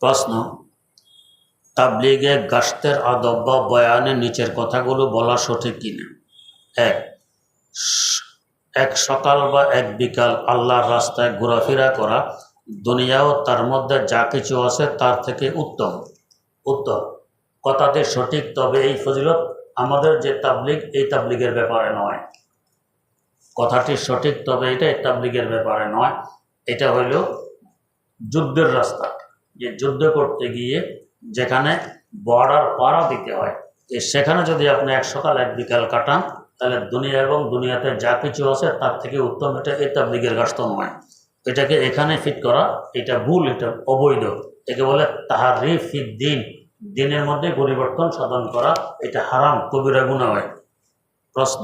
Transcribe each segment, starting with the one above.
প্রশ্ন, তাবলিগে গাস্তের আদব বা বয়ানে নিচের কথাগুলো বলা সঠিক কিনা? এক এক সকাল বা এক বিকাল আল্লাহর রাস্তায় ঘোরাফেরা করা দুনিয়াও তার মধ্যে যা কিছু আছে তার থেকে উত্তম। উত্তম কথাটি সঠিক, তবে এই ফজিলত আমাদের যে তাবলিগ, এই তাবলিগের ব্যাপারে নয়। কথাটি সঠিক, তবে এটা এই তাবলিগের ব্যাপারে নয়। এটা হইল যুদ্ধের রাস্তা। যে যুদ্ধ করতে গিয়ে যেখানে বর্ডার পাড়া দিতে হয় যে সেখানে যদি আপনি এক সকাল, এক বিকাল কাটান, তাহলে দুনিয়া এবং দুনিয়াতে যা কিছু আছে তার থেকে উত্তম এটা এই তাবলিগের গাছটা নয় এটাকে এখানে ফিট করা, এটা ভুল, এটা অবৈধ। একে বলে তাহার ফিট দিন দিনের মধ্যে পরিবর্তন সাধন করা, এটা হারাম, কবিরা গুণা হয়। প্রশ্ন,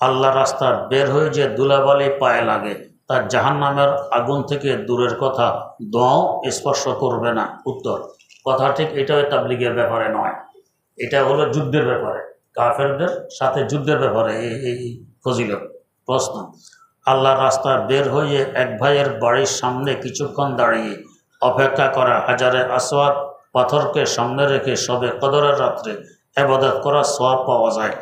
আল্লাহ রাস্তা বের হয়ে যে দুলাবালি পায়ে লাগে তার জাহান নামের আগুন থেকে দূরের কথা দোয়াও স্পর্শ করবে না। উত্তর, কথা ঠিক এটাও তাবলিগের ব্যাপারে নয়। এটা হলো যুদ্ধের ব্যাপারে, কাফেরদের সাথে যুদ্ধের ব্যাপারে এই ফজিলত, প্রশ্ন। আল্লাহ রাস্তা বের হয়ে এক ভাইয়ের বাড়ির সামনে কিছুক্ষণ দাঁড়িয়ে অপেক্ষা করা, হাজারে আসওয়াদ পাথরকে সামনে রেখে সবে কদরের রাত্রে এবাদত করা সব পাওয়া যায়।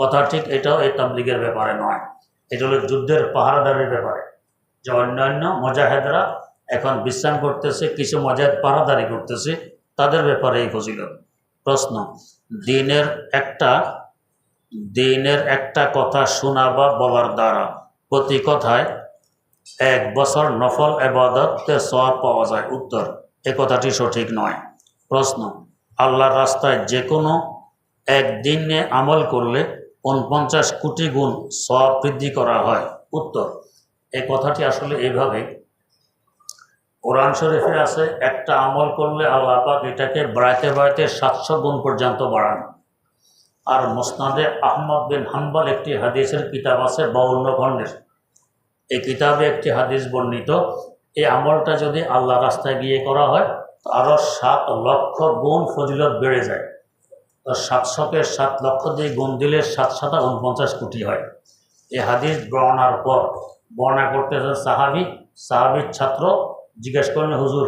কথা ঠিক এটাও এই তাবলিগের ব্যাপারে নয়। এটা হলো যুদ্ধের পাহারাদারের ব্যাপারে। যে অন্যান্য মজাহেদরা এখন বিশ্রাম করতেছে, কিছু মজাহেদ পাহারাদারি করতেছে, তাদের ব্যাপারে এই ফজিলত। প্রশ্ন, দিনের একটা দিনের একটা কথা শোনা বা বলার দ্বারা প্রতি কথায় এক বছর নফল এবাদতে সওয়াব পাওয়া যায়। উত্তর, এ কথাটি সঠিক নয়। প্রশ্ন, আল্লাহর রাস্তায় যে কোনো একদিনে আমল করলে উনপঞ্চাশ কোটি গুণ সওয়াব বৃদ্ধি করা হয়। উত্তর এই কথাটি আসলে এইভাবে। কোরআন শরীফে আছে, একটা আমল করলে আল্লাহ পাক এটাকে বাড়াইতে বাড়াইতে সাতশো গুণ পর্যন্ত বাড়ান। আর মোসনাদে আহমদ বিন হাম্বল একটি হাদিসের কিতাব আছে, বাউন্ন খণ্ডের। এই কিতাবে একটি হাদিস বর্ণিত, এই আমলটা যদি আল্লাহ রাস্তায় গিয়ে করা হয় আরও সাত লক্ষ গুণ ফজিলত বেড়ে যায়। তো সাতশোকে সাত লক্ষ দিয়ে গুণ দিলে সাত সাতা উনপঞ্চাশ কোটি হয়। এই হাদিস বর্ণার পর বর্ণনা করতেছে সাহাবি, সাহাবির ছাত্র। জিজ্ঞেস করলেন হুজুর,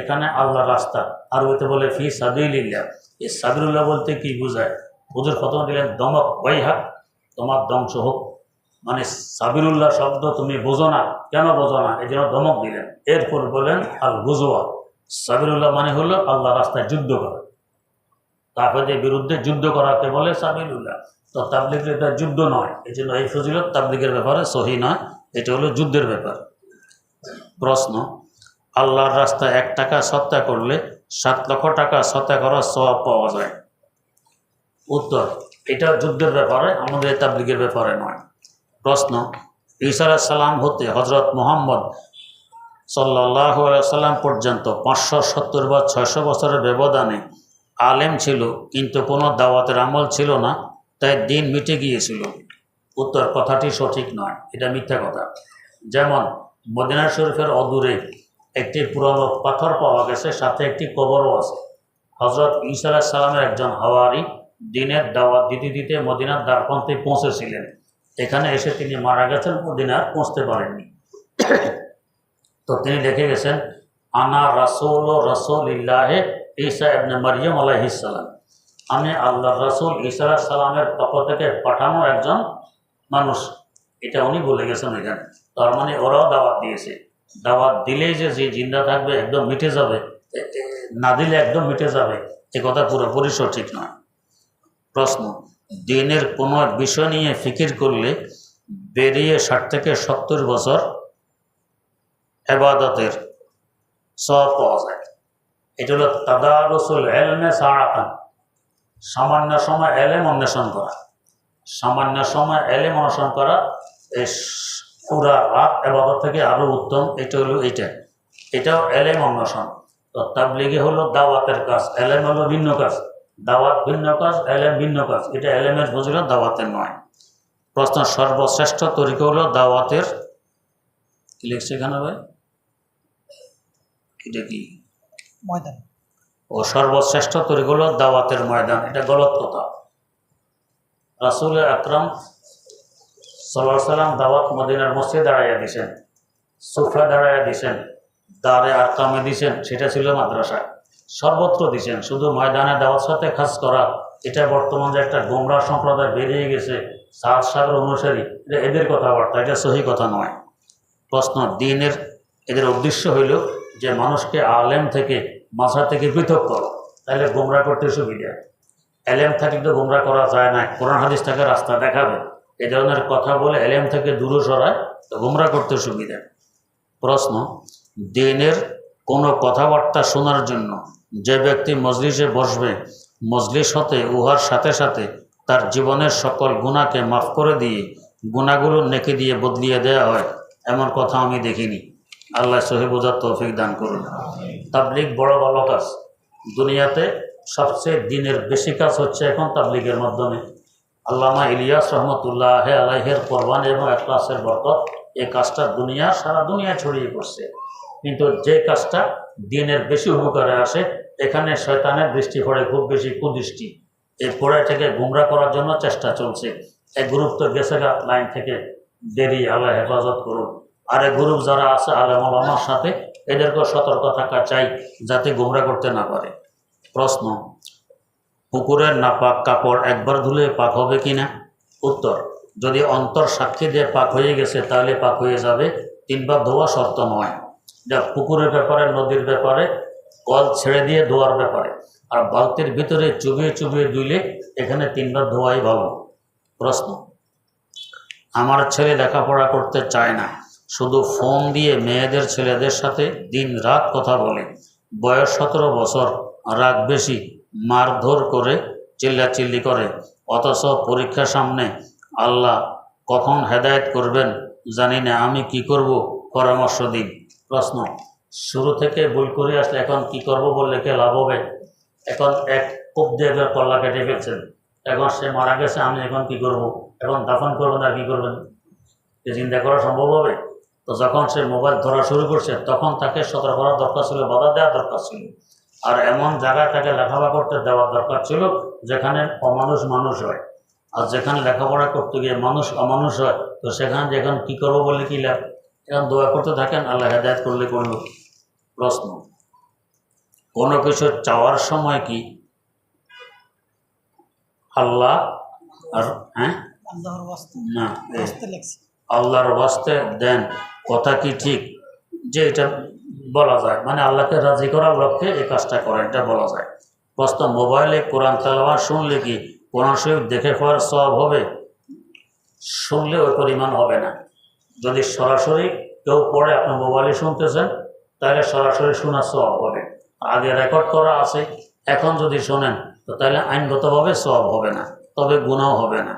এখানে আল্লাহ রাস্তা। আর ওইতে বলে, ফি সাবিল্লাহ এই সাবিরুল্লাহ বলতে কি বোঝায়? হুজুর প্রথম দিলেন, দমক বৈহাক তোমার ধ্বংস হোক। মানে সাবিরুল্লাহ শব্দ তুমি বোঝো না। কেন বোঝো না? এই জন্য ধমক দিলেন। এরপর বলেন আল গুজোয়া সাবিরুল্লাহ মানে হলো আল্লাহ রাস্তায় যুদ্ধ করা। তারপরে বিরুদ্ধে যুদ্ধ করাকে বলে সাবিরুল্লাহ তো তাবলিগের এটা যুদ্ধ নয়। এই জন্য এই ফজিলত তাবলিগের ব্যাপারে সহি নয়। এটা হলো যুদ্ধের ব্যাপার। প্রশ্ন, আল্লাহর রাস্তায় এক টাকা সত্তা করলে সাত লক্ষ টাকা সত্তা করার সওয়াব পাওয়া যায়। উত্তর, এটা যুদ্ধের ব্যাপারে, আমাদের তাবলিগের ব্যাপারে নয়। প্রশ্ন, ঈসা সালাম হতে হজরত মোহাম্মদ সাল্লাহ সাল্লাম পর্যন্ত পাঁচশো সত্তর বা ছয়শো বছরের ব্যবধানে আলেম ছিল, কিন্তু কোনো দাওয়াতের আমল ছিল না, তাই দিন মিটে গিয়েছিল। উত্তর, কথাটি সঠিক নয়, এটা মিথ্যা কথা। যেমন, মদিনা শরীফের অদূরে একটি পুরনো পাথর পাওয়া গেছে, সাথে একটি কবরও আছে। হজরত ঈসা সালামের একজন হাওয়ারি দিনের দাওয়াত দিতে দিতে মদিনার দ্বারপন্থে পৌঁছেছিলেন। এখানে এসে তিনি মারা গেছেন মদিনার পৌঁছতে পারেননি। তো তিনি লিখে গেছেন, আনা রাসুল ও রসুল ইল্লাহে ঈসা এবনে মারিয়াম আলাইহিসাল্লাম আমি আল্লাহ রাসুল ঈসা সালামের পক্ষ থেকে পাঠানো একজন মানুষ, এটা উনি বলে গেছেন এখানে। তার মানে ওরাও দাওয়াত দিয়েছে। দাওয়াত দিলেই যে যে জিন্দা থাকবে, একদম মিটে যাবে। না দিলে একদম মিটে যাবে। এ কথা পুরোপুরি সঠিক নয় প্রশ্ন, দিনের কোনো এক বিষয় নিয়ে ফিকির করলে বেরিয়ে ষাট থেকে সত্তর বছর এবাদতের সব পাওয়া যায়। এটা হলো তাদারসুল এলমে সারাকান সামান্য সময় এলেম অন্বেষণ করা। সামান্য সময় এলেম অনুসরণ করা এই পুরা রাত এবাদত থেকে আরও উত্তম এটা হলো এইটা। এটাও এলেম অন্বেষণ তো তাবলিগে হলো দাওয়াতের কাজ এলেম হলো ভিন্ন কাজ। দাওয়াত ভিন্ন কাজ এলেম ভিন্ন কাজ। এটা এলেমের ফজিলত দাওয়াতের নয়। প্রশ্ন সর্বশ্রেষ্ঠ তরিকা হলো দাওয়াতের কি লিখছে এখানে ভাই? এটা কি? ময়দান। ও সর্বশ্রেষ্ঠ তরিকা হলো দাওয়াতের ময়দান। এটা গলত কথা। রাসুল আকরাম সাল্লাহ সাল্লাম দাওয়াত মদিনার মসজিদ দাঁড়াইয়া দিছেন, সুফা দাঁড়াইয়া দিছেন দারে আরকামে দিছেন, সেটা ছিল মাদ্রাসা সর্বত্র দিছেন, শুধু ময়দানে দেওয়ার সাথে খাস করা, এটা বর্তমান যে একটা গোমরা সম্প্রদায় বেরিয়ে গেছে সাত সাগর অনুসারী, এটা এদের কথাবার্তা, এটা সহি কথা নয়। প্রশ্ন, দিনের এদের উদ্দেশ্য হইল যে মানুষকে আলেম থেকে মাথা থেকে পৃথক করো তাহলে গোমরা করতে সুবিধা। এলেম থাকলে গোমরা করা যায় না কোরআন হাদিস থেকে রাস্তা দেখাবে। এ ধরনের কথা বলে এলেম থেকে দূরে সরায় গোমরা করতে সুবিধা। প্রশ্ন, দিনের কোনো কথাবার্তা শোনার জন্য যে ব্যক্তি মজলিসে বসবে, মজলিস হতে, উহার সাথে সাথে তার জীবনের সকল গুণাকে মাফ করে দিয়ে, গুণাগুলো নেকে দিয়ে বদলিয়ে দেওয়া হয়, এমন কথা আমি দেখিনি। আল্লাহ সহিবুজার তৌফিক দান করুন। তাবলিগ বড় ভালো কাজ। দুনিয়াতে সবচেয়ে দিনের বেশি কাজ হচ্ছে এখন তাবলিগের মাধ্যমে। আল্লামা ইলিয়াস রহমতুল্লাহ আলাইহের কোরবান এবং একলাসের বরকত, এই কাজটা দুনিয়া, সারা দুনিয়া ছড়িয়ে পড়ছে। কিন্তু যে কাজটা দিনের বেশি উপকারে আসে, এখানে শয়তানের দৃষ্টি পড়ে খুব বেশি কুদৃষ্টি। এই পড়ে থেকে গুমরা করার জন্য চেষ্টা চলছে। এক গ্রুপ তো গেছে লাইন থেকে দেরি আল্লাহ হেফাজত করুন। আর এক গ্রুপ যারা আছে আলেম সাথে, এদেরকেও সতর্ক থাকা চাই, যাতে গুমরা করতে না পারে। প্রশ্ন পুকুরের নাপাক কাপড় একবার ধুলে পাক হবে কি না? উত্তর, যদি অন্তর সাক্ষী দিয়ে পাক হয়ে গেছে, তাহলে পাক হয়ে যাবে। তিনবার ধোয়া শর্ত নয়। যা পুকুরের ব্যাপারে, নদীর ব্যাপারে, কল ছেড়ে দিয়ে ধোয়ার ব্যাপারে। আর বালতির ভিতরে চুবিয়ে চুবিয়ে ধুইলে এখানে তিনবার ধোয়াই ভালো। প্রশ্ন, আমার ছেলে লেখাপড়া করতে চায় না। শুধু ফোন দিয়ে মেয়েদের ছেলেদের সাথে দিন রাত কথা বলে। বয়স সতেরো বছর। রাগ বেশি মারধর করে, চিল্লাচিল্লি করে। অথচ পরীক্ষার সামনে আল্লাহ কখন হেদায়েত করবেন জানি না। আমি কি করব? পরামর্শ দিন। প্রশ্ন, শুরু থেকে ভুল করে আসলে এখন কি করব বললে কে লাভ হবে? এখন এক কূপ দিয়ে এবার কল্লা কেটে ফেলছেন। এখন সে মারা গেছে, আমি এখন কি করব? এখন দাফন করবেন আর কি করবেন? এ চিন্তা করা সম্ভব হবে? তো যখন সে মোবাইল ধরা শুরু করছে, তখন তাকে সতর্ক করার দরকার ছিল, বাধা দেওয়ার দরকার ছিল। আর এমন জায়গায় তাকে লেখাপড়া করতে দেওয়ার দরকার ছিল যেখানে অমানুষ মানুষ হয়। আর যেখানে লেখাপড়া করতে গিয়ে মানুষ অমানুষ হয় তো সেখানে যেখানে কী করব বলে কী লাভ? এখন দোয়া করতে থাকেন আল্লাহ হেদায়ত করলে করল প্রশ্ন কোনো কিছু চাওয়ার সময় কি? আল্লাহ আর হ্যাঁ? না আল্লাহর ওয়াস্তে দেন কথা কি ঠিক? যে এটা বলা যায় মানে আল্লাহকে রাজি করার লক্ষ্যে এই কাজটা করেন, এটা বলা যায়। প্রশ্ন, মোবাইলে কোরআন তালাওয়া শুনলে কি কোরআন শরীফ দেখে খাওয়ার সব হবে? শুনলে ওই পরিমাণ হবে না। যদি সরাসরি কেউ পড়ে, আপনি মোবাইলে শুনতেছেন, তাহলে সরাসরি শোনার সব হবে। আগে রেকর্ড করা আছে, এখন যদি শোনেন, তো তাহলে আইনগতভাবে সব হবে না, তবে গুণাও হবে না।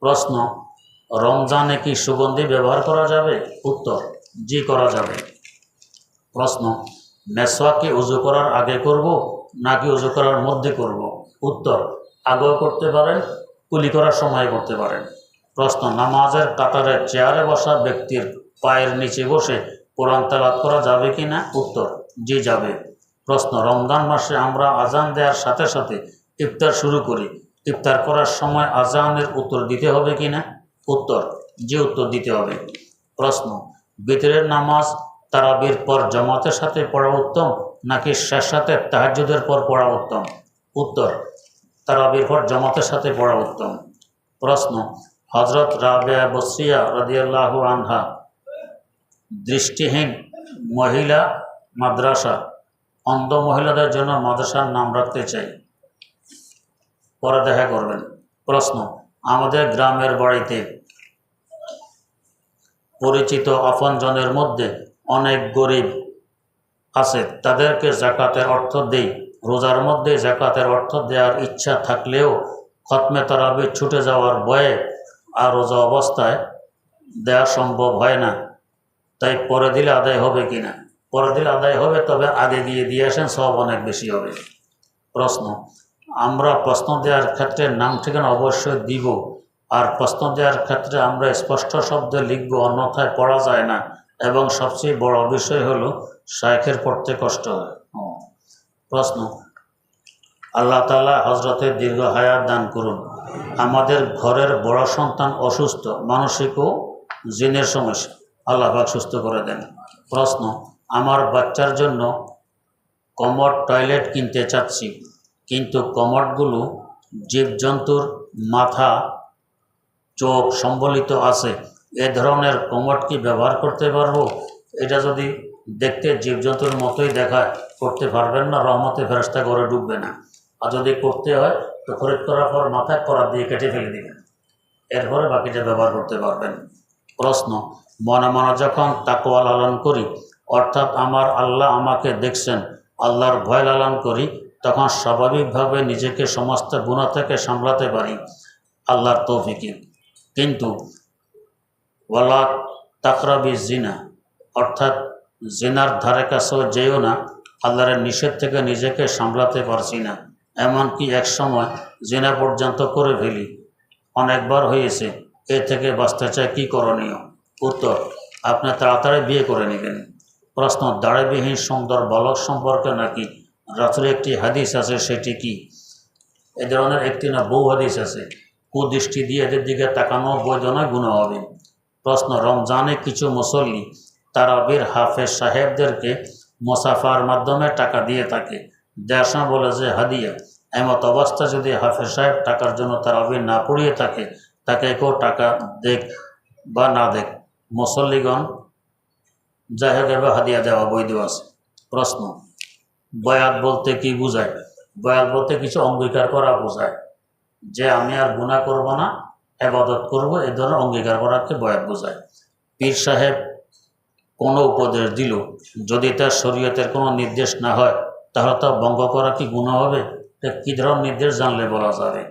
প্রশ্ন, রমজানে কি সুগন্ধি ব্যবহার করা যাবে? উত্তর। জি, করা যাবে। প্রশ্ন, মেসোয়াকে উজু করার আগে করব নাকি উজু করার মধ্যে করব? উত্তর, আগেও করতে পারেন, কুলি করার সময় করতে পারেন। প্রশ্ন, নামাজের কাতারে চেয়ারে বসা ব্যক্তির পায়ের নিচে বসে কোরআন তেলাত করা যাবে কি না উত্তর, জি, যাবে। প্রশ্ন, রমজান মাসে আমরা আজান দেওয়ার সাথে সাথে ইফতার শুরু করি। ইফতার করার সময় আজানের উত্তর দিতে হবে কি না উত্তর যে উত্তর দিতে হবে। প্রশ্ন বিতরের নামাজ তারাবির পর জমাতের সাথে পড়া উত্তম, নাকি শেষ সাথে তাহাজুদের পর পড়া উত্তম? উত্তর, তারাবির পর জমাতের সাথে পড়া উত্তম। প্রশ্ন হজরত রাবেয়া বসিয়া রদিয়াল্লাহু আনহা, দৃষ্টিহীন মহিলা মাদ্রাসা, অন্ধ মহিলাদের জন্য মাদ্রাসার নাম রাখতে চাই। পরে দেখা করবেন। প্রশ্ন, আমাদের গ্রামের বাড়িতে পরিচিত আপনজনের মধ্যে অনেক গরিব আছে, তাদেরকে জাকাতের অর্থ দেই। রোজার মধ্যে জাকাতের অর্থ দেওয়ার ইচ্ছা থাকলেও খতমে তারাবি ছুটে যাওয়ার ভয়ে আর রোজা অবস্থায় দেওয়া সম্ভব হয় না। তাই পরে দিলে আদায় হবে কি না পরে দিলে আদায় হবে, তবে আগে গিয়ে দিয়ে আসেন সব অনেক বেশি হবে। প্রশ্ন, আমরা প্রশ্ন দেওয়ার ক্ষেত্রে নাম ঠিকানা অবশ্যই দিব। আর প্রশ্ন দেওয়ার ক্ষেত্রে আমরা স্পষ্ট শব্দে লিখব, অন্যথায় পড়া যায় না। এবং সবচেয়ে বড় বিষয় হলো, শায়েখের পড়তে কষ্ট হয়। প্রশ্ন, আল্লাহ তালা হজরতের দীর্ঘ হায়াত দান করুন। আমাদের ঘরের বড় সন্তান অসুস্থ, মানসিক ও জিনের সমস্যা। আল্লাহ সুস্থ করে দেন। প্রশ্ন, আমার বাচ্চার জন্য কমট টয়লেট কিনতে চাচ্ছি, কিন্তু কমটগুলো জীবজন্তুর মাথা চোখ সম্বলিত আছে, এ ধরনের কমট কি ব্যবহার করতে পারব? এটা যদি দেখতে জীবজন্তুর মতোই দেখায়, করতে পারবেন না, রহমতে ফেরস্তা করে ডুববে না। আর যদি করতে হয়, তো খরিদ করার পর মাথায় করার দিয়ে কেটে ফেলে দিবেন। এরপরে বাকিটা ব্যবহার করতে পারবেন। প্রশ্ন মনে মনে যখন তাকওয়া লালন করি, অর্থাৎ আমার আল্লাহ আমাকে দেখছেন, আল্লাহর ভয় লালন করি, তখন স্বাভাবিকভাবে নিজেকে সমস্ত গুণা থেকে সামলাতে পারি। আল্লাহর তৌফিকে। কিন্তু ওয়ালা তাকরাবি জিনা, অর্থাৎ জিনার ধারে কাছেও যেও না আল্লাহরের নিষেধ থেকে নিজেকে সামলাতে পারছি না। এমনকি এক সময় জিনা পর্যন্ত করে ফেলি। অনেকবার হয়েছে, এ থেকে বাঁচতে চায় কী করণীয়? উত্তর, আপনি তাড়াতাড়ি বিয়ে করে নেবেন। প্রশ্ন, দাড়িবিহীন সুন্দর বালক সম্পর্কে নাকি? রাসুলের একটি হাদিস আছে, সেটি কি? এ ধরনের একটি না বহু হাদিস আছে। কুদৃষ্টি দিয়ে এদের দিকে তাকানো বৈধ নয়, গুণ হবে। প্রশ্ন, রমজানে কিছু মুসল্লি, তারাবির হাফেজ সাহেবদেরকে মোসাফার মাধ্যমে টাকা দিয়ে থাকে। দেশা বলে যে, হাদিয়া, এমত অবস্থা যদি হাফেজ সাহেব টাকার জন্য তারাবির না পড়িয়ে থাকে, তাকে কেউ টাকা দেখ বা না দেখ। মুসল্লিগণ, যাই হোক, এবার হাদিয়া দেওয়া বৈধ আছে। প্রশ্ন, বয়াত বলতে কি বোঝায়? বয়াত বলতে কিছু অঙ্গীকার করা বোঝায়। যে আমি আর গুণা করব না আবাদত করব, এ ধরনের অঙ্গীকার করাকে বয়াত বোঝায়। পীর সাহেব কোনো উপদেশ দিল, যদি তার শরীয়তের কোনো নির্দেশ না হয়, তাহলে তা ভঙ্গ করা কি গুণা হবে? তা কী ধরনের নির্দেশ জানলে বলা যাবে?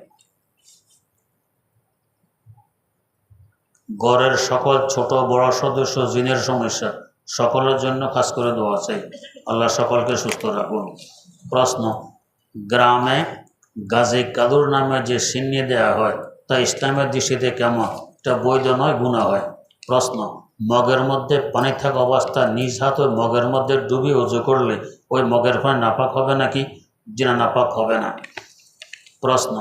গড়ের সকল ছোট, বড় সদস্য জিনের সমস্যা, সকলের জন্য কাজ করে দেওয়া চাই। আল্লাহ সকলকে সুস্থ রাখুন। প্রশ্ন, গ্রামে গাজী কাদুর নামে যে সিন্নি দেয়া হয়, তা ইসলামের দৃষ্টিতে কেমন? এটা বৈধ নয়, গুণা হয়। প্রশ্ন, মগের মধ্যে পানি থাকা অবস্থা নিজ হাত ওই মগের মধ্যে ডুবিয়ে উজু করলে ওই মগের পানি নাপাক হবে নাকি? জিনা নাপাক হবে না। প্রশ্ন,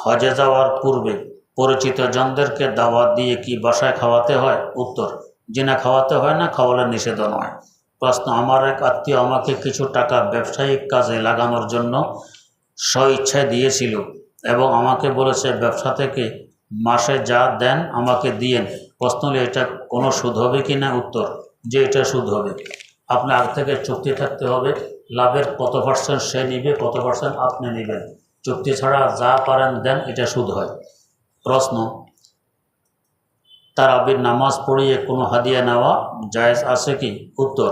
হজে যাওয়ার পূর্বে পরিচিত জনদেরকে দাওয়াত দিয়ে কি বাসায় খাওয়াতে হয়? উত্তর জিনা খাওয়াতে হয় না, খাওয়ালে নিষেধ নয়। প্রশ্ন, আমার এক আত্মীয় আমাকে কিছু টাকা ব্যবসায়িক কাজে লাগানোর জন্য স্বইচ্ছায় দিয়েছিল এবং আমাকে বলেছে, ব্যবসা থেকে মাসে যা দেন আমাকে দিয়েন। প্রশ্ন হলো, এটা কোনো সুদ হবে কি না? উত্তর, যে এটা সুদ হবে। আপনার আগ থেকে চুক্তি থাকতে হবে। লাভের কত পার্সেন্ট সে নিবে, কত পার্সেন্ট আপনি নেবেন। চুক্তি ছাড়া যা পারেন দেন, এটা সুদ হয়। প্রশ্ন তারাবির নামাজ পড়িয়ে কোনো হাদিয়া নেওয়া জায়েজ আছে কি? উত্তর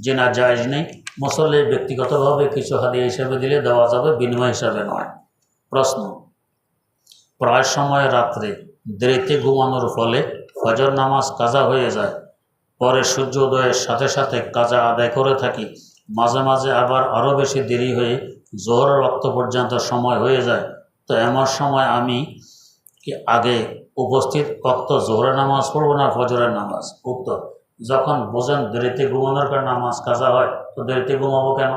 যে না, জায়েজ নেই। মুসল্লি ব্যক্তিগতভাবে কিছু হাদিয়া হিসেবে দিলে দেওয়া যাবে, বিনিময় হিসাবে নয়। প্রশ্ন, প্রায় সময় রাত্রে দেরিতে ঘুমানোর ফলে ফজর নামাজ কাজা হয়ে যায়, পরে সূর্যোদয়ের সাথে সাথে কাজা আদায় করে থাকি, মাঝে মাঝে আবার আরও বেশি দেরি হয়ে জোহর রক্ত পর্যন্ত সময় হয়ে যায়। তো এমন সময় আমি কি আগে উপস্থিত অক্ত জোহরের নামাজ পড়ব না ফজরের নামাজ? উত্তর যখন বোঝেন দেরিতে ঘুমানোর কারণে নামাজ কাজা হয়, তো দেরিতে ঘুমাবো কেন?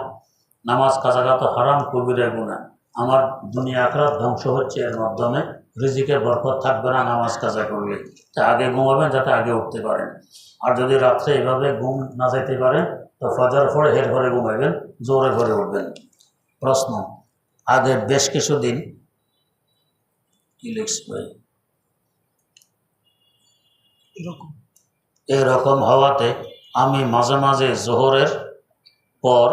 নামাজ কাজাটা তো হারাম কবিরে গুণা আমার দুনিয়া আখরাত ধ্বংস হচ্ছে এর মাধ্যমে। রিজিকের বরকত থাকবে না নামাজ কাজা করলে। তা আগে ঘুমাবেন যাতে আগে উঠতে পারেন। আর যদি রাত্রে এভাবে ঘুম না যেতে পারেন তো ফজর পরে হের ঘরে ঘুমাবেন জোরে ঘরে উঠবেন। প্রশ্ন আগে বেশ কিছুদিন লিখছি ভাই? এরকম। এরকম হওয়াতে আমি মাঝে মাঝে জোহরের পর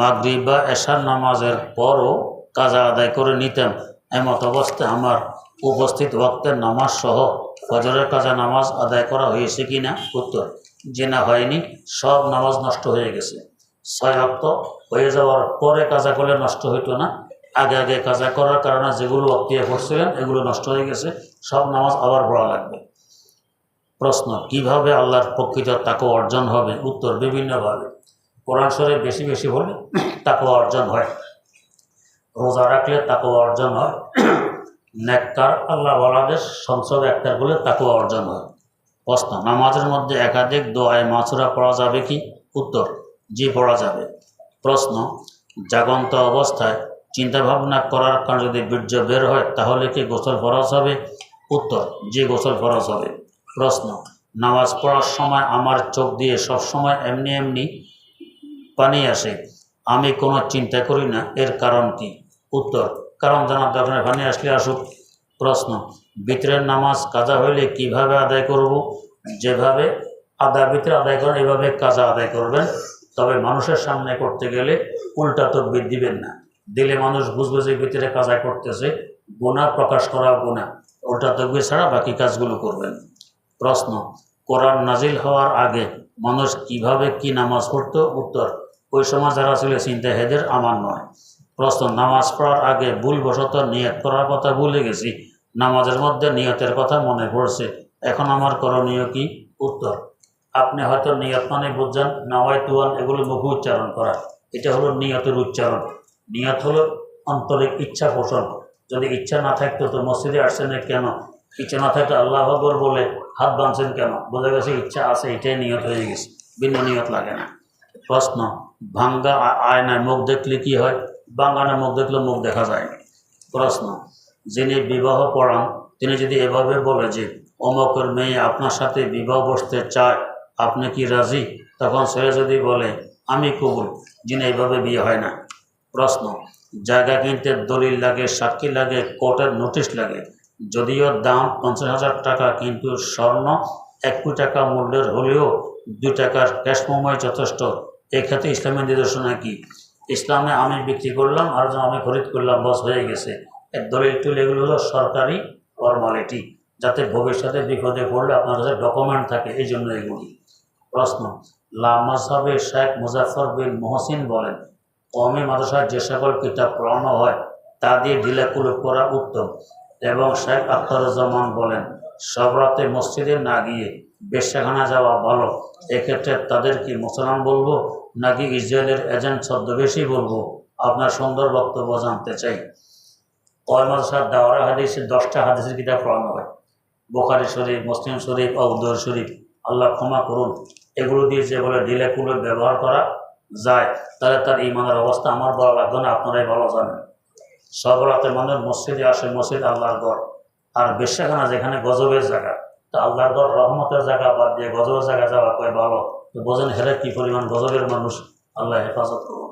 মাগরিব বা এশার নামাজের পরও কাজা আদায় করে নিতাম। এমত অবস্থায় আমার উপস্থিত ওয়াক্তের নামাজ সহ ফজরের কাজা নামাজ আদায় করা হয়েছে কি না উত্তর, যে না হয়নি, সব নামাজ নষ্ট হয়ে গেছে। ছয় অক্ত হয়ে যাওয়ার পরে কাজা করলে নষ্ট হইতো না। আগে আগে কাজা করার কারণে যেগুলো অক্তিয়া করছিলেন এগুলো নষ্ট হয়ে গেছে। সব নামাজ আবার পড়া লাগবে। প্রশ্ন, কীভাবে আল্লাহর প্রকৃত তাকে অর্জন হবে? উত্তর বিভিন্নভাবে। কোরআন শরীফ বেশি বেশি হলে তাকে অর্জন হয়। রোজা রাখলে তাকে অর্জন হয়। নেককার আল্লাহ ওয়ালাদের সংসদ একটার বলে তাকে অর্জন হয়। প্রশ্ন, নামাজের মধ্যে একাধিক দোয়ায় মাছুরা পড়া যাবে কি? উত্তর, জি, পড়া যাবে। প্রশ্ন, জাগন্ত অবস্থায় চিন্তাভাবনা করার কারণে যদি বীর্য বের হয়, তাহলে কি গোসল ফরজ হবে? উত্তর, জি, গোসল ফরজ হবে। প্রশ্ন। নামাজ পড়ার সময় আমার চোখ দিয়ে সব সময় এমনি এমনি পানি আসে। আমি কোনো চিন্তা করি না। এর কারণ কি? উত্তর। কারণ জানার দরকার এখানে আসলে আসুক। প্রশ্ন। বিতরের নামাজ কাজা হইলে কীভাবে আদায় করব? যেভাবে আদায় বিতরে আদায় করেন, এভাবে কাজা আদায় করবেন। তবে মানুষের সামনে করতে গেলে উল্টা তকবির দিবেন না। দিলে মানুষ বুঝবে যে ভিতরে কাজা করতেছে। গুণা প্রকাশ করা গুণা উল্টা তকবির ছাড়া বাকি কাজগুলো করবেন। প্রশ্ন, কোরআন নাজিল হওয়ার আগে মানুষ কীভাবে কি নামাজ পড়তো? উত্তর, ওই সময় যারা ছিল চিন্তা হেদের আমার নয়। প্রশ্ন, নামাজ পড়ার আগে ভুলবশত নিয়ত করার কথা ভুলে গেছি, নামাজের মধ্যে নিয়তের কথা মনে পড়ছে, এখন আমার করণীয় কি? উত্তর, আপনি হয়তো নিয়ত মানে বুঝছেন নাওয়াই তুয়ান এগুলো মুখে উচ্চারণ করা। এটা হলো নিয়তের উচ্চারণ। নিয়ত হলো আন্তরিক ইচ্ছা পোষণ। যদি ইচ্ছা না থাকতো তো মসজিদে আসছেন না কেন? ইচ্ছা না থাকতো আল্লাহ আকবর বলে, হাত বাঁধছেন কেন? বোঝা গেছে ইচ্ছা আছে, এটাই নিয়ত হয়ে গেছে। ভিন্ন নিয়ত লাগে না। প্রশ্ন, ভাঙ্গা আয়নায় মুখ দেখলে কি হয়? বাঙ্গানা মুখ দেখলে মুখ দেখা যায় না। প্রশ্ন, যিনি বিবাহ পড়ান, তিনি যদি এভাবে বলে যে, অমকের মেয়ে আপনার সাথে বিবাহ বসতে চায়, আপনি কি রাজি? তখন সে যদি বলে, আমি কবুল, যিনি এইভাবে বিয়ে হয় না। প্রশ্ন, জায়গা কিনতে দলিল লাগে, সাক্ষী লাগে, কোর্টের নোটিশ লাগে যদিও দাম পঞ্চাশ হাজার টাকা, কিন্তু স্বর্ণ এক কোটি টাকা মূল্যের হলেও দুই টাকার ক্যাশ মোমাই যথেষ্ট। এক্ষেত্রে ইসলামের নিদর্শনা কি? ইসলামে আমি বিক্রি করলাম আর আমি খরিদ করলাম, বস হয়ে গেছে। এর দলিল টুল, এগুলো হলো সরকারি ফর্মালিটি যাতে ভবিষ্যতে বিপদে পড়লে আপনার কাছে ডকুমেন্ট থাকে, এই জন্য এগুলি। প্রশ্ন লামাসাবে শেখ মুজাফর বিন মহসিন বলেন কমে মাদ্রাসার যে সকল কিতাব পড়ানো হয়, তা দিয়ে ঢিলাকুলুপ করা উত্তম। এবং শেখ আখতারুজ্জামান বলেন, সব রাতে মসজিদে না গিয়ে বেশ্যাখানা যাওয়া ভালো। এক্ষেত্রে তাদের কি মুসলমান বলব নাকি ইসরায়েলের এজেন্ট ছদ্মবেশী বলব? আপনার সুন্দর বক্তব্য জানতে চাই। কয় মাদ্রাসার দাওরা হাদিসে দশটা হাদিসের কিতাব পড়ানো হয়? বোখারি শরীফ, মুসলিম শরীফ আউদ্দর শরীফ। আল্লাহ ক্ষমা করুন। এগুলো দিয়ে যে বলে ডিলে কুলে ব্যবহার করা যায়, তাহলে তার ইমানের অবস্থা আমার বলা লাগবে না, আপনারাই ভালো জানেন। সব রাতে মানুষ মসজিদে আসে, মসজিদ আল্লাহর গড় আর বেশ্যাখানা যেখানে গজবের জায়গা, তো আল্লাহর গড় রহমতের জায়গা, বাদ দিয়ে গজবের জায়গা যাওয়া কয় ভালো তো বোঝেন হেরে কি পরিমাণ গজবের মানুষ? আল্লাহ হেফাজত করুন।